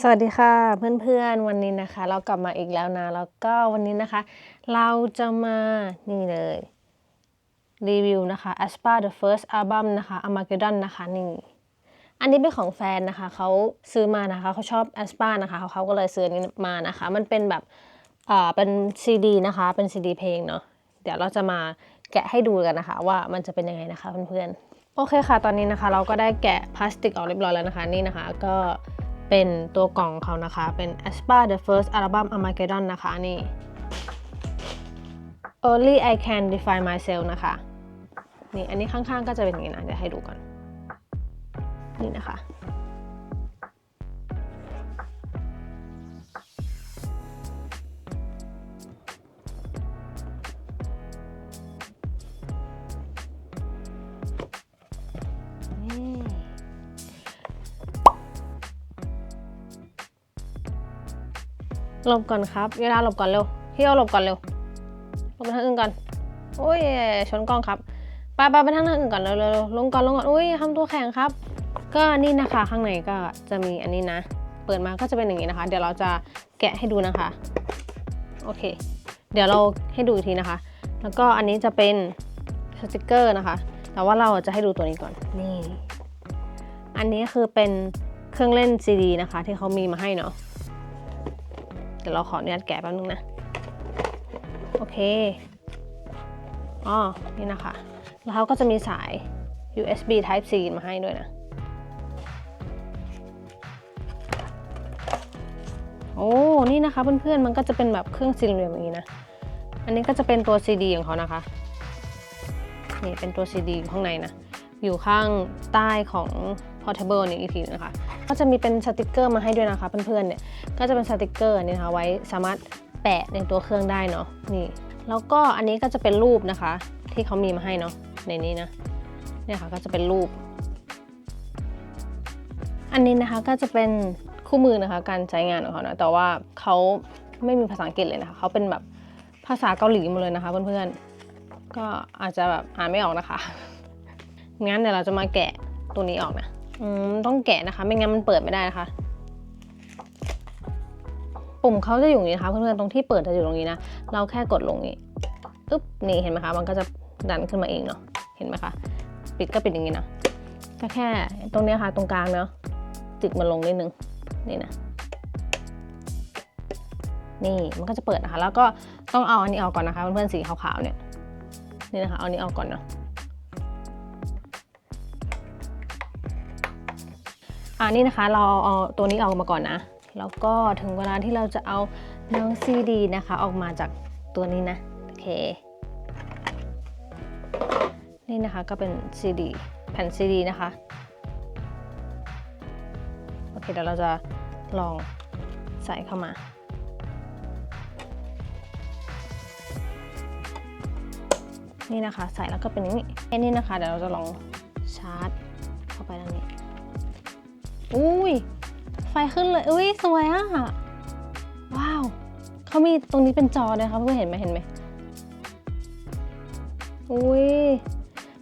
สวัสดีค่ะเพื่อนๆวันนี้นะคะ เรากลับมาอีกแล้วนะแล้วก็วันนี้นะคะ เราจะมานี่เลยรีวิวนะคะ Aspa the first album นะคะ Armageddon นะคะนี่อันนี้เป็นของแฟนนะคะเขาซื้อมานะคะเขาชอบ Aspa นะคะเขาเขาก็เลยซื้ออันนี้มานะคะ มันเป็นแบบอ่าเป็นซีดีนะคะ เป็นซีดีเพลงเนาะเดี๋ยวเราจะมาแกะให้ดูกันนะคะ ว่ามันจะเป็นยังไงนะคะเพื่อนๆโอเคค่ะ ตอนนี้นะคะ เราก็ได้แกะพลาสติกออกเรียบร้อยแล้วนะคะนี่นะคะ ก็ เป็นตัวกล่องเขานะคะ เป็น Aspa the first album Armageddon นะคะ นี่ Only I can define myself นะคะ นี่ อันนี้ข้างๆ ก็จะเป็นอย่างนี้นะเดี๋ยวให้ดูก่อน นี่นะคะ หลบก่อนครับเวลาหลบก่อนเร็วพี่เอาหลบก่อนเร็วลงไปทางอื่นก่อนโอ้ยชนกล้องครับไปไปไปทางอื่นก่อนเร็วเร็วเร็วลงก่อนลงก่อนอุ้ยทำตัวแข็งครับ ก็นี่นะคะข้างในก็จะมีอันนี้นะ เปิดมาก็จะเป็นอย่างนี้นะคะ เดี๋ยวเราจะแกะให้ดูนะคะโอเค เดี๋ยวเราให้ดูอีกทีนะคะ แล้วก็อันนี้จะเป็นสติกเกอร์นะคะ แต่ว่าเราจะให้ดูตัวนี้ก่อนนี่อันนี้คือเป็นเครื่องเล่นซีดีนะคะ ที่เขามีมาให้เนาะ ดี๋ยวเราขออนุญาตแกะแป๊บนึงนะ โอเค อ๋อ นี่นะคะ แล้วเขาก็จะมีสาย USB Type C มาให้ด้วยนะ โอ้ นี่นะคะเพื่อนๆ มันก็จะเป็นแบบเครื่องสี่เหลี่ยมอย่างนี้นะ อันนี้ก็จะเป็นตัว CD ของเขานะคะ นี่เป็นตัว CD อยู่ข้างในนะ อยู่ข้างใต้ของ Portable นี่อีกทีนึงนะคะ ก็จะมีเป็นสติกเกอร์มาให้ด้วยนะคะเพื่อนๆเนี่ยก็จะเป็นสติกเกอร์นี่นะคะไว้สามารถแปะในตัวเครื่องได้เนาะนี่แล้วก็อันนี้ก็จะเป็นรูปนะคะ ที่เขามีมาให้เนาะในนี้นะเนี่ยค่ะก็จะเป็นรูป อันนี้นะคะก็จะเป็นคู่มือนะคะการใช้งานของเขานะแต่ว่าเขาไม่มีภาษาอังกฤษเลยนะคะเขาเป็นแบบภาษาเกาหลีหมดเลยนะคะเพื่อนๆก็อาจจะแบบอ่านไม่ออกนะคะงั้นเดี๋ยวเราจะมาแกะตัวนี้ออกนะ อืมต้องแกะนะคะ ไม่งั้นมันเปิดไม่ได้นะคะ ปุ่มเขาจะอยู่อย่างนี้นะคะเพื่อนๆตรงที่เปิดจะอยู่ตรงนี้นะเราแค่กดลงนี้อึ๊บนี่เห็นไหมคะ มันก็จะดันขึ้นมาเองเนาะเห็นไหมคะปิดก็ปิดอย่างนี้นะก็แค่ตรงนี้ค่ะ ตรงกลางเนาะจิกมันลงนิดนึงนี่นะนี่มันก็จะเปิดนะคะ แล้วก็ต้องเอาอันนี้ออกก่อนนะคะเพื่อนๆสีขาวๆเนี่ยนี่นะคะเอาอันนี้ออกก่อนเนาะ อ่านี่นะคะเราเอาตัวนี้ออกมาก่อนนะ แล้วก็ถึงเวลาที่เราจะเอาน้องซีดีนะคะ ออกมาจากตัวนี้นะ โอเค นี่นะคะก็เป็นซีดีแผ่นซีดีนะคะ โอเคเดี๋ยวเราจะลองใส่เข้ามานี่นะคะ ใส่แล้วก็เป็นอย่างนี้ไอ้นี่นะคะ เดี๋ยวเราจะลองชาร์จ อุ้ยไฟขึ้นเลย อุ้ยสวยอะ ว้าว เขามีตรงนี้เป็นจอเลยครับเพื่อนเห็นไหมเห็นไหมอุ้ย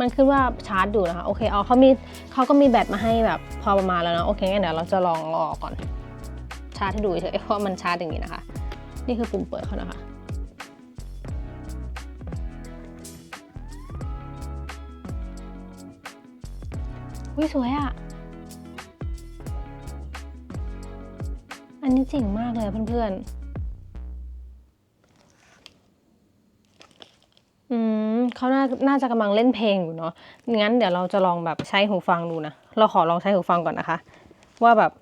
มันขึ้นว่าชาร์จอยู่นะคะ โอเคเอาเขามีเขาก็มีแบตมาให้แบบพอประมาณแล้วนะ โอเคงั้นเดี๋ยวเราจะลองออกก่อน ชาร์จให้ดูเฉยเพราะมันชาร์จอย่างนี้นะคะ นี่คือปุ่มเปิดเขานะคะ อุ้ยสวยอะ อันนี้เจ๋งมากเลยอะเพื่อนๆ อืมเขาน่าน่าจะกำลังเล่นเพลงอยู่เนาะ งั้นเดี๋ยวเราจะลองแบบใช้หูฟังดูนะ เราขอลองใช้หูฟังก่อนนะคะ ว่าแบบ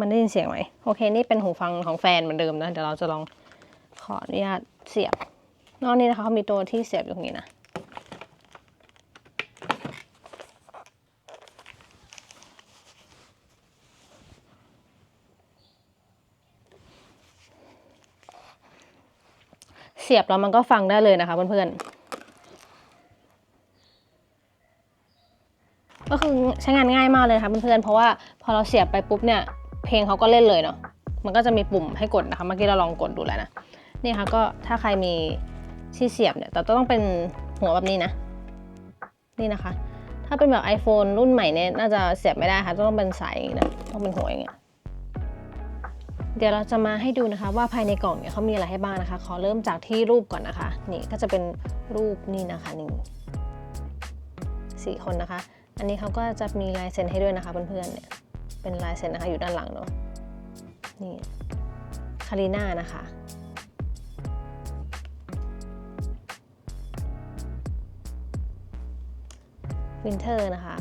มันได้ยินเสียงไหม โอเค นี่เป็นหูฟังของแฟนเหมือนเดิมนะ เดี๋ยวเราจะลองขออนุญาตเสียบ นอกนี้นะคะเขามีตัวที่เสียบอยู่ตรงนี้นะ เสียบแล้วมันก็ฟังได้เลยนะคะเพื่อนๆ ก็คือใช้งานง่ายมากเลยค่ะเพื่อนๆ เพราะว่าพอเราเสียบไปปุ๊บเนี่ย เพลงเขาก็เล่นเลยเนาะ มันก็จะมีปุ่มให้กดนะคะ เมื่อกี้เราลองกดดูแล้วนะ นี่ค่ะก็ถ้าใครมีที่เสียบเนี่ย แต่ต้องเป็นหัวแบบนี้นะ นี่นะคะ ถ้าเป็นแบบ iPhone รุ่นใหม่เนี่ย น่าจะเสียบไม่ได้ค่ะ ต้องเป็นสายอย่างนี้นะ ต้องเป็นหัวอย่างเงี้ย เดี๋ยวเราจะมาให้ดูนะคะว่าภายในกล่องเนี่ยเขามีอะไรให้บ้างนะคะ ขอเริ่มจากที่รูปก่อนนะคะ นี่ก็จะเป็นรูปนี่นะคะนี่สี่คนนะคะ อันนี้เขาก็จะมีลายเซ็นให้ด้วยนะคะเพื่อนๆเนี่ยเป็นลายเซ็นนะคะอยู่ด้านหลังเนาะนี่คาริน่านะคะวินเทอร์นะคะ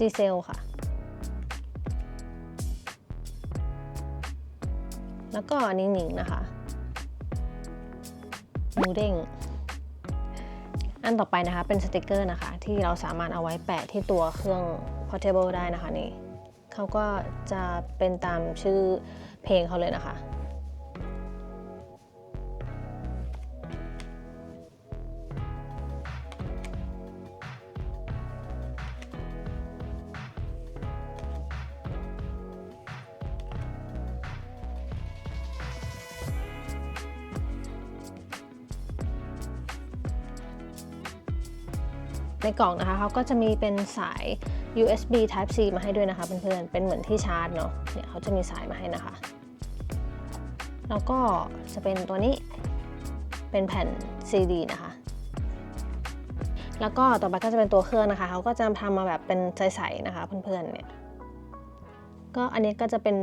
จีเซลค่ะ แล้วก็นนี้หนิงนะคะหมูเด้งอันต่อไปนะคะเป็นสติกเกอร์นะคะ ที่เราสามารถเอาไว้แปะที่ตัวเครื่อง portable ได้นะคะนี่เขาก็จะเป็นตามชื่อเพลงเขาเลยนะคะ ในกล่องนะคะเขาก็จะมีเป็นสาย USB Type C มาให้ด้วยนะคะเพื่อนๆ เป็นเหมือนที่ชาร์จเนาะ เนี่ยเขาจะมีสายมาให้นะคะ แล้วก็จะเป็นตัวนี้ เป็นแผ่น CD นะคะ แล้วก็ต่อไปก็จะเป็นตัวเครื่องนะคะ เขาก็จะทำมาแบบเป็นใสๆนะคะเพื่อนๆ เนี่ย ก็อันนี้ก็จะเป็น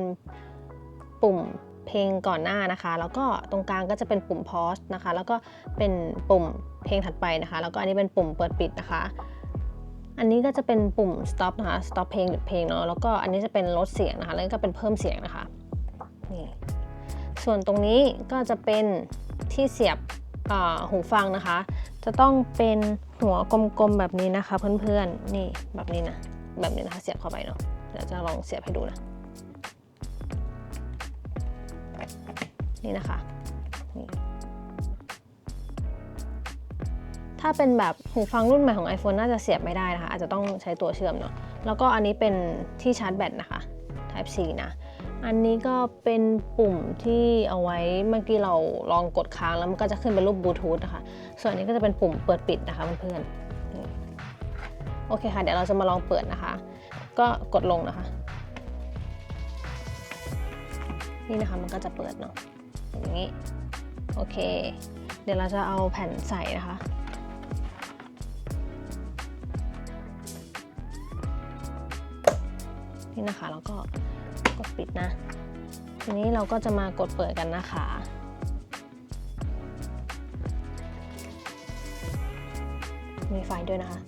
ปุ่ม เพลงก่อนหน้านะคะ แล้วก็ตรงกลางก็จะเป็นปุ่ม pause นะคะ แล้วก็เป็นปุ่มเพลงถัดไปนะคะ แล้วก็อันนี้เป็นปุ่มเปิดปิดนะคะ อันนี้ก็จะเป็นปุ่ม stop นะคะ stop เพลงหยุดเพลงเนาะ แล้วก็อันนี้จะเป็นลดเสียงนะคะ แล้วก็เป็นเพิ่มเสียงนะคะ นี่ ส่วนตรงนี้ก็จะเป็นที่เสียบหูฟังนะคะ จะต้องเป็นหัวกลมๆแบบนี้นะคะ เพื่อนๆ นี่แบบนี้นะ แบบนี้นะคะ เสียบเข้าไปเนาะ เดี๋ยวจะลองเสียบให้ดูนะ นี่นะคะถ้าเป็นแบบหูฟังรุ่นใหม่ของ iPhone น่าจะเสียบไม่ได้นะคะ อาจจะต้องใช้ตัวเชื่อมเนาะแล้วก็อันนี้เป็นที่ชาร์จแบตนะคะ Type C นะอันนี้ก็เป็นปุ่มที่เอาไว้เมื่อกี้เราลองกดค้างแล้วมันก็จะขึ้นเป็นรูปบลูทูธนะคะส่วนนี้ก็จะเป็นปุ่มเปิดปิดนะคะเพื่อนๆโอเคค่ะ เดี๋ยวเราจะมาลองเปิดนะคะ ก็กดลงนะคะ นี่นะคะมันก็จะเปิดเนาะ อย่างนี้ โอเค เดี๋ยวเราจะเอาแผ่นใส่นะคะ นี่นะคะ แล้วก็กดปิดนะ ทีนี้เราก็จะมากดเปิดกันนะคะมีไฟด้วยนะคะ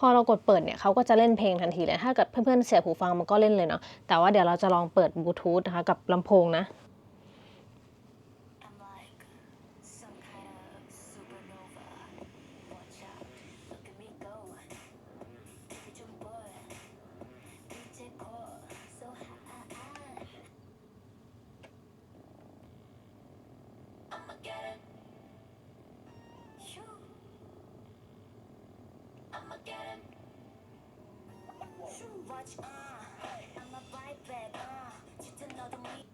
พอเรากดเปิดเนี่ยเขาก็จะเล่นเพลงทันทีเลย ถ้าเกิดเพื่อนๆเสียบหูฟังมันก็เล่นเลยเนาะ แต่ว่าเดี๋ยวเราจะลองเปิดบลูทูธนะคะกับลำโพงนะ I'ma get it. Shoo, watch uh. I'ma bite back uh. 진짜 너도 미.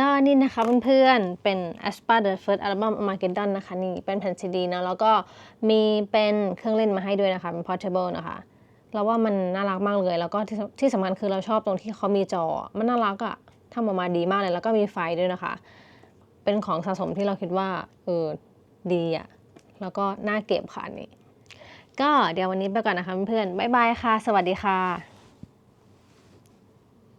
ก็นี่นะคะเพื่อนๆ เป็น Aspa The First Album Armageddon นะคะนี่เป็นแผ่นซีดีนะแล้วก็มีเป็นเครื่องเล่นมาให้ด้วยนะคะเป็น portable นะคะเราว่ามันน่ารักมากเลย แล้วก็ที่ที่สำคัญคือเราชอบตรงที่เขามีจอ มันน่ารักอะทำออกมาดีมากเลย แล้วก็มีไฟด้วยนะคะ เป็นของสะสมที่เราคิดว่าเออดีอะแล้วก็น่าเก็บค่ะนนี่ก็เดี๋ยววันนี้ไปก่อนนะคะเพื่อนๆบ๊ายบายค่ะ สวัสดีค่ะ